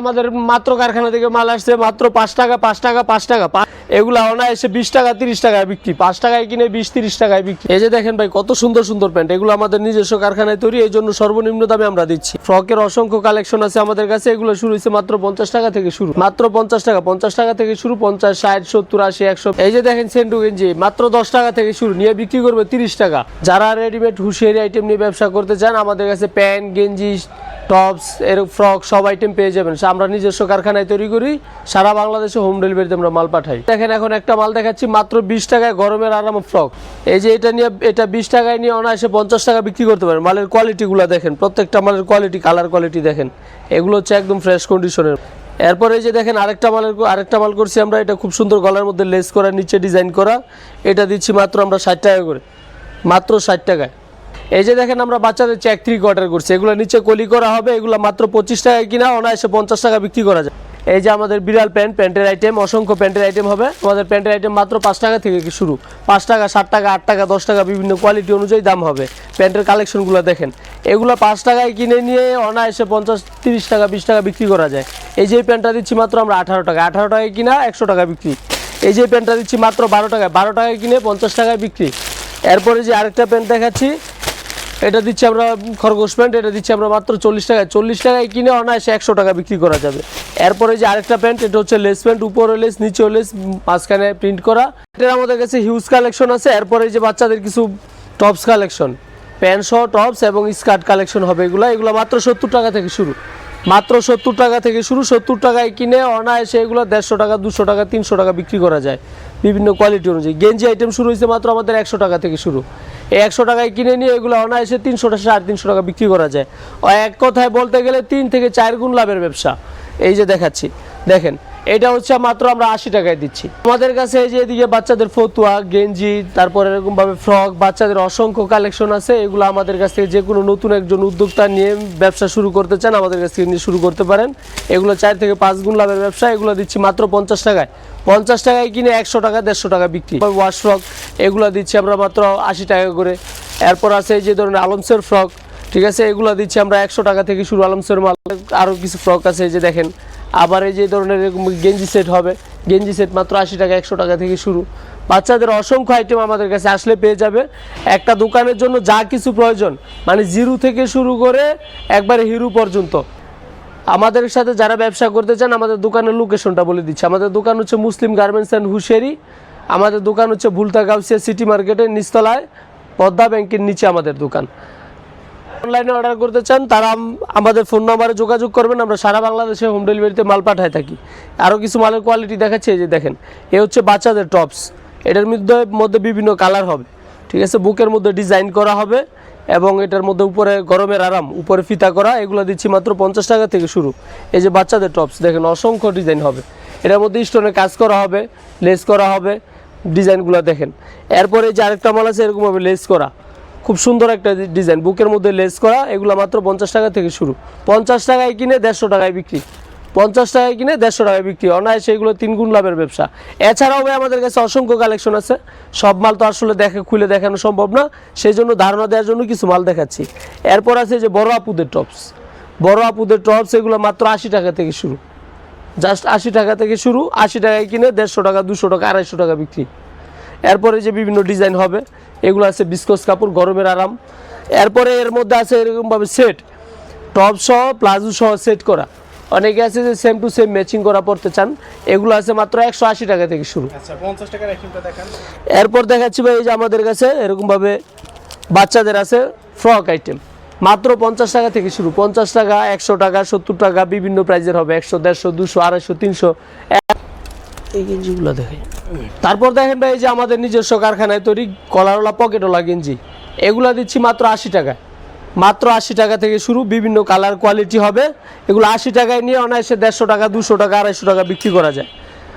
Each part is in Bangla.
আমাদের মাত্র কারখানা থেকে মাল আসছে মাত্র পাঁচ টাকা পাঁচ টাকা পাঁচ টাকা। এগুলা অনায়াসে বিশ টাকা, তিরিশ টাকায় বিক্রি। পাঁচ টাকায় কিনে বিশ, তিরিশ টাকায় বিক্রি। এই যে দেখেন ভাই, কত সুন্দর সুন্দর প্যান্ট। এগুলো আমাদের নিজস্ব কারখানায় তৈরি, এই জন্য সর্বনিম্ন দামে আমরা দিচ্ছি। ফ্রকের অসংখ্য কালেকশন আছে আমাদের কাছে। এগুলো শুরু হয়েছে মাত্র পঞ্চাশ টাকা থেকে শুরু। মাত্র পঞ্চাশ টাকা পঞ্চাশ টাকা থেকে শুরু, পঞ্চাশ, ষাট, সত্তর, আশি, একশো। এই যে দেখেন সেন্টু গেঞ্জি মাত্র দশ টাকা থেকে শুরু। নিয়ে বিক্রি করবে তিরিশ টাকা। যারা রেডিমেড হুঁশিয়ারি আইটেম নিয়ে ব্যবসা করতে চান, আমাদের কাছে প্যান্ট, গেঞ্জি টপস এর ফ্রক সব আইটেম পেয়ে যাবেন। আমরা নিজস্ব কারখানায় তৈরি করি, সারা বাংলাদেশে হোম ডেলিভারিতে আমরা মাল পাঠাই। দেখেন এখন একটা মাল দেখাচ্ছি, মাত্র বিশ টাকায় গরমের আরাম ফ্রক এই যে এটা নিয়ে, এটা বিশ টাকায় নিয়ে অনায়াসে পঞ্চাশ টাকা বিক্রি করতে পারেন। মালের কোয়ালিটিগুলো দেখেন, প্রত্যেকটা মালের কোয়ালিটি কালার কোয়ালিটি দেখেন। এগুলো হচ্ছে একদম ফ্রেশ কন্ডিশনের এরপরে এই যে দেখেন আরেকটা মালের, আরেকটা মাল করছি আমরা, এটা খুব সুন্দর গলার মধ্যে লেস করা, নিচে ডিজাইন করা। এটা দিচ্ছি মাত্র আমরা ষাট টাকা করে। মাত্র ষাট টাকায়। এই যে দেখেন আমরা বাচ্চাদের চেক থ্রি কোয়ার্টার করছি, এগুলো নিচে কলি করা হবে, এগুলো মাত্র পঁচিশ টাকায় কিনা, অনায়াসে পঞ্চাশ টাকা বিক্রি করা যায়। এই যে আমাদের বিড়াল প্যান্ট, প্যান্টের আইটেম অসংখ্য প্যান্টের আইটেম হবে। আমাদের প্যান্টের আইটেম মাত্র পাঁচ টাকা থেকে শুরু? পাঁচ টাকা ষাট টাকা, আট টাকা, দশ টাকা, বিভিন্ন কোয়ালিটি অনুযায়ী দাম হবে। প্যান্টের কালেকশনগুলো দেখেন। এগুলো পাঁচ টাকায় কিনে নিয়ে অনায়াসে পঞ্চাশ, তিরিশ টাকা, বিশ টাকা বিক্রি করা যায়। এই যে প্যান্টটা দিচ্ছি মাত্র আমরা আঠারো টাকা। আঠারো টাকায় কিনা, একশো টাকা বিক্রি। এই যে প্যান্টটা দিচ্ছি মাত্র বারো টাকায়। বারো টাকায় কিনে পঞ্চাশ টাকায় বিক্রি। এরপরে যে আরেকটা প্যান্ট দেখাচ্ছি এটা দিচ্ছি আমরা খরগোশ প্যান্ট, এটা দিচ্ছি আমরা মাত্র চল্লিশ টাকায়। চল্লিশ টাকায় কিনে অনায়াসে একশো টাকা বিক্রি করা যাবে। এরপরে যে আরেকটা প্যান্ট, এটা হচ্ছে লেস প্যান্ট, উপরে লেস, নিচেও লেস, মাঝখানে প্রিন্ট করা। এটার আমাদের কাছে হিউজ কালেকশন আছে। এরপরে যে বাচ্চাদের কিছু টপস কালেকশন প্যান্ট সহ টপস এবং স্কার্ট কালেকশন হবে এগুলো। এগুলো মাত্র সত্তর টাকা থেকে শুরু। মাত্র সত্তর টাকা থেকে শুরু। সত্তর টাকায় কিনে অনায়াসে এগুলো দেড়শো টাকা, দুশো টাকা, তিনশো টাকা বিক্রি করা যায়। বিভিন্ন কোয়ালিটি অনুযায়ী। গেঞ্জি আইটেম শুরু হয়েছে মাত্র আমাদের একশো টাকা থেকে শুরু। একশো টাকায় কিনে নিয়ে এগুলো অনায়াসে তিনশো টাকা, সাড়ে তিনশো টাকা বিক্রি করা যায়। এক কথায় বলতে গেলে তিন থেকে চার গুণ লাভের ব্যবসা। এই যে দেখাচ্ছি। দেখেন এটা হচ্ছে মাত্র আমরা আশি টাকায় দিচ্ছি। আমাদের কাছে এই যে এদিকে বাচ্চাদের ফতুয়া, গেঞ্জি, তারপর এরকম ভাবে ফ্রক, বাচ্চাদের অসংখ্য কালেকশন আছে, এগুলো আমাদের কাছ থেকে যে কোনো নতুন একজন উদ্যোক্তা নিয়ে ব্যবসা শুরু করতে চান, আমাদের কাছ থেকে নিয়ে শুরু করতে পারেন। এগুলো চার থেকে পাঁচ গুণ লাভের ব্যবসা, এগুলো দিচ্ছি মাত্র পঞ্চাশ টাকায়। পঞ্চাশ টাকায় কিনে একশো টাকা, দেড়শো টাকা বিক্রি। ওয়াশ ফ্রক এগুলো দিচ্ছি আমরা মাত্র আশি টাকা করে। এরপর আছে এই যে ধরুন আলমসের ফ্রক ঠিক আছে? এগুলো দিচ্ছি আমরা একশো টাকা থেকে শুরু আলমসের মাল। আরও কিছু ফ্রক আছে এই যে দেখেন। আবার এই যে ধরনের গেঞ্জি সেট হবে। গেঞ্জি সেট মাত্র আশি টাকা, একশো টাকা থেকে শুরু। বাচ্চাদের অসংখ্য আইটেম আমাদের কাছে আসলে পেয়ে যাবে। একটা দোকানের জন্য যা কিছু প্রয়োজন মানে জিরো থেকে শুরু করে একবারে হিরো পর্যন্ত। আমাদের সাথে যারা ব্যবসা করতে চান, আমাদের দোকানের লোকেশনটা বলে দিচ্ছি। আমাদের দোকান হচ্ছে মুসলিম গার্মেন্টস অ্যান্ড হুশেরি আমাদের দোকান হচ্ছে ভুলতা গাউসিয়া সিটি মার্কেটের নিচতলায়, পদ্মা ব্যাংকের নিচে আমাদের দোকান। অনলাইনে অর্ডার করতে চান, তারা আমাদের ফোন নাম্বারে যোগাযোগ করবেন, আমরা সারা বাংলাদেশে হোম ডেলিভারিতে মাল পাঠায় থাকি। আরও কিছু মালের কোয়ালিটি দেখাচ্ছে, এই যে দেখেন, এ হচ্ছে বাচ্চাদের টপস এটার মধ্যে মধ্যে বিভিন্ন কালার হবে, ঠিক আছে? বুকের মধ্যে ডিজাইন করা হবে এবং এটার মধ্যে উপরে গরমের আরাম, উপরে ফিতা করা, এগুলো দিচ্ছি মাত্র পঞ্চাশ টাকা থেকে শুরু। এই যে বাচ্চাদের টপস দেখেন, অসংখ্য ডিজাইন হবে। এটার মধ্যে স্টোনে কাজ করা হবে লেস করা হবে ডিজাইনগুলো দেখেন। এরপরে যে আরেকটা মাল আছে এরকমভাবে লেস করা। খুব সুন্দর একটা ডিজাইন। বুকের মধ্যে লেস করা, এগুলো মাত্র পঞ্চাশ টাকা থেকে শুরু। পঞ্চাশ টাকায় কিনে দেড়শো টাকায় বিক্রি। পঞ্চাশ টাকায় কিনে দেড়শো টাকায় বিক্রি। অনায়াসে এগুলো তিন গুণ লাভের ব্যবসা। এছাড়াও ভাই, আমাদের কাছে অসংখ্য কালেকশন আছে। সব মাল তো আসলে দেখে, খুলে দেখানো সম্ভব না। সেই জন্য ধারণা দেওয়ার জন্য কিছু মাল দেখাচ্ছি। এরপর আছে যে বড় আপুদের টপস। বড় আপুদের টপস, এগুলো মাত্র আশি টাকা থেকে শুরু। জাস্ট আশি টাকা থেকে শুরু। আশি টাকায় কিনে দেড়শো টাকা, দুশো টাকা, আড়াইশো টাকা বিক্রি। এরপরে যে বিভিন্ন ডিজাইন হবে এগুলো আছে বিস্কস কাপড় গরমের আরাম। এরপরে এর মধ্যে আছে এরকমভাবে সেট টপ সহ প্লাজো সহ সেট করা। অনেকে আছে যে সেম টু সেম ম্যাচিং করা পড়তে চান। এগুলো আছে মাত্র একশো আশি টাকা থেকে শুরু। আচ্ছা এরপর দেখাচ্ছি ভাই এই যে আমাদের কাছে এরকমভাবে বাচ্চাদের আছে ফ্রক আইটেম মাত্র পঞ্চাশ টাকা থেকে শুরু। পঞ্চাশ টাকা একশো টাকা সত্তর টাকা বিভিন্ন প্রাইজের হবে। একশো দেড়শো দুশো আড়াইশো তিনশো। এই গেঞ্জিগুলো দেখে। তারপর দেখেন ভাই, এই যে আমাদের নিজস্ব কারখানায় তৈরি কলারওয়ালা পকেটওয়ালা গেঞ্জি। এগুলা দিচ্ছি মাত্র আশি টাকা মাত্র আশি টাকা থেকে শুরু বিভিন্ন কালার কোয়ালিটি হবে। এগুলো আশি টাকায় নিয়ে অনায়াসে দেড়শো টাকা, দুশো টাকা, আড়াইশো টাকা বিক্রি করা যায়।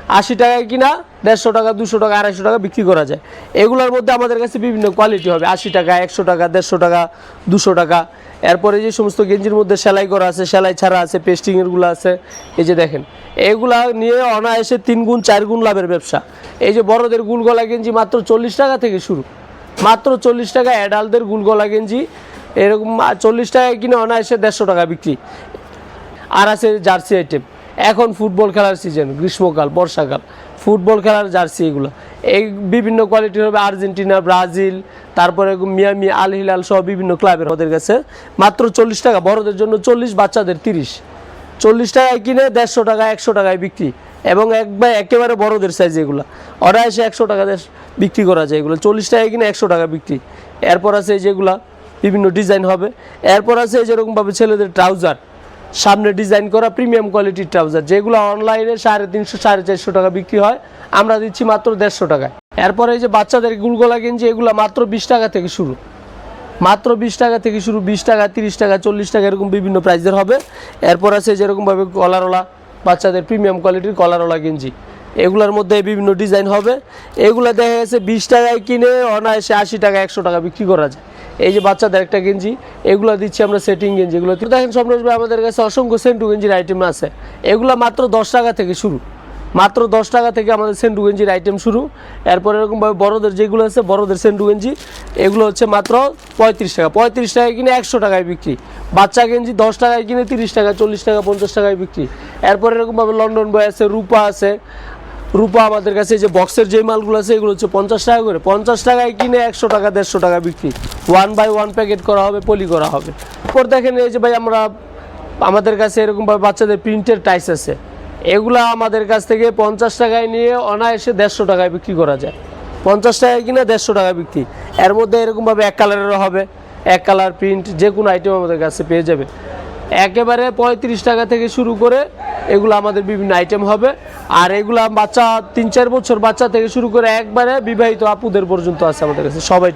আশি টাকায় কিনা, দেড়শো টাকা, দুশো টাকা, আড়াইশো টাকা বিক্রি করা যায়। এগুলোর মধ্যে আমাদের কাছে বিভিন্ন কোয়ালিটি হবে। আশি টাকা, একশো টাকা, দেড়শো টাকা, দুশো টাকা। এরপরে যে সমস্ত গেঞ্জির মধ্যে সেলাই করা আছে, সেলাই ছাড়া আছে পেস্টিংয়েরগুলো আছে, এই যে দেখেন। এগুলা নিয়ে অনায়াসে তিন গুণ, চার গুণ লাভের ব্যবসা। এই যে বড়দের গুলগলা গেঞ্জি মাত্র চল্লিশ টাকা থেকে শুরু। মাত্র চল্লিশ টাকা অ্যাডালদের গুলগলা গেঞ্জি, এরকম চল্লিশ টাকায় কিনে অনায়াসে দেড়শো টাকা বিক্রি। আর আছে জার্সি আইটেম এখন ফুটবল খেলার সিজন গ্রীষ্মকাল, বর্ষাকাল, ফুটবল খেলার জার্সি এগুলো। এই বিভিন্ন কোয়ালিটির হবে, আর্জেন্টিনা, ব্রাজিল, তারপরে মিয়ামি, আল হিলাল সহ বিভিন্ন ক্লাবের ওদের কাছে। মাত্র চল্লিশ টাকা, বড়দের জন্য চল্লিশ, বাচ্চাদের তিরিশ। চল্লিশ টাকায় কিনে দেড়শো টাকা, একশো টাকায় বিক্রি। এবং একবার একেবারে বড়দের সাইজ এগুলো। অর্ডার এসে একশো টাকা বিক্রি করা যায় এগুলো। চল্লিশ টাকায় কিনে একশো টাকা বিক্রি। এরপর আছে যেগুলা, বিভিন্ন ডিজাইন হবে। এরপর আছে যেরকমভাবে ছেলেদের ট্রাউজার সামনে ডিজাইন করা প্রিমিয়াম কোয়ালিটির ট্রাউজার যেগুলো অনলাইনে সাড়ে তিনশো, সাড়ে চারশো টাকা বিক্রি হয়। আমরা দিচ্ছি মাত্র দেড়শো টাকায়। এরপরে এই যে বাচ্চাদের গুলগোলা গেঞ্জি, এগুলো মাত্র বিশ টাকা থেকে শুরু। মাত্র বিশ টাকা থেকে শুরু, বিশ টাকা, তিরিশ টাকা, চল্লিশ টাকা এরকম বিভিন্ন প্রাইসের হবে। এরপর আছে যেরকমভাবে কলারওয়ালা বাচ্চাদের প্রিমিয়াম কোয়ালিটির কলারওয়ালা গেঞ্জি। এগুলোর মধ্যে বিভিন্ন ডিজাইন হবে। এগুলো দেখা গেছে বিশ টাকায় কিনে অনায়াসে আশি টাকা, একশো টাকা বিক্রি করা যায়। এই যে বাচ্চাদের একটা গেঞ্জি, এগুলো দিচ্ছি আমরা সেটিং গেঞ্জি। এগুলো দেখেন সম্রাট ভাই, আমাদের কাছে অসংখ্য সেন্টু গেঞ্জির আইটেম আছে। এগুলো মাত্র দশ টাকা থেকে শুরু। মাত্র দশ টাকা থেকে আমাদের সেন্টু গেঞ্জির আইটেম শুরু। এরপর এরকমভাবে বড়দের যেগুলো আছে, বড়দের সেন্টু গেঞ্জি, এগুলো হচ্ছে মাত্র পঁয়ত্রিশ টাকা। পঁয়ত্রিশ টাকায় কিনে একশো টাকায় বিক্রি। বাচ্চা গেঞ্জি দশ টাকায় কিনে তিরিশ টাকা চল্লিশ টাকা পঞ্চাশ টাকায় বিক্রি। এরপর এরকমভাবে লন্ডন বয় আছে, রূপা আছে। রূপা আমাদের কাছে যে বক্সের যে মালগুলো আছে, এগুলো হচ্ছে পঞ্চাশ টাকা করে। পঞ্চাশ টাকায় কিনে একশো টাকা, দেড়শো টাকা বিক্রি। ওয়ান বাই ওয়ান প্যাকেট করা হবে পলি করা হবে। এরপর দেখেন এই যে ভাই আমরা, আমাদের কাছে এরকমভাবে বাচ্চাদের প্রিন্টের টাইস আছে। এগুলা আমাদের কাছ থেকে পঞ্চাশ টাকায় নিয়ে অনায়াসে দেড়শো টাকায় বিক্রি করা যায়। পঞ্চাশ টাকায় কিনে দেড়শো টাকা বিক্রি। এর মধ্যে এরকমভাবে এক কালারেরও হবে, এক কালার প্রিন্ট যে কোনো আইটেম আমাদের কাছে পেয়ে যাবে। একেবারে পঁয়ত্রিশ টাকা থেকে শুরু করে এগুলো আমাদের বিভিন্ন আইটেম হবে। আর এগুলো বাচ্চা, তিন চার বছর বাচ্চা থেকে শুরু করে একবারে বিবাহিত আপুদের পর্যন্ত আছে আমাদের কাছে। সবাই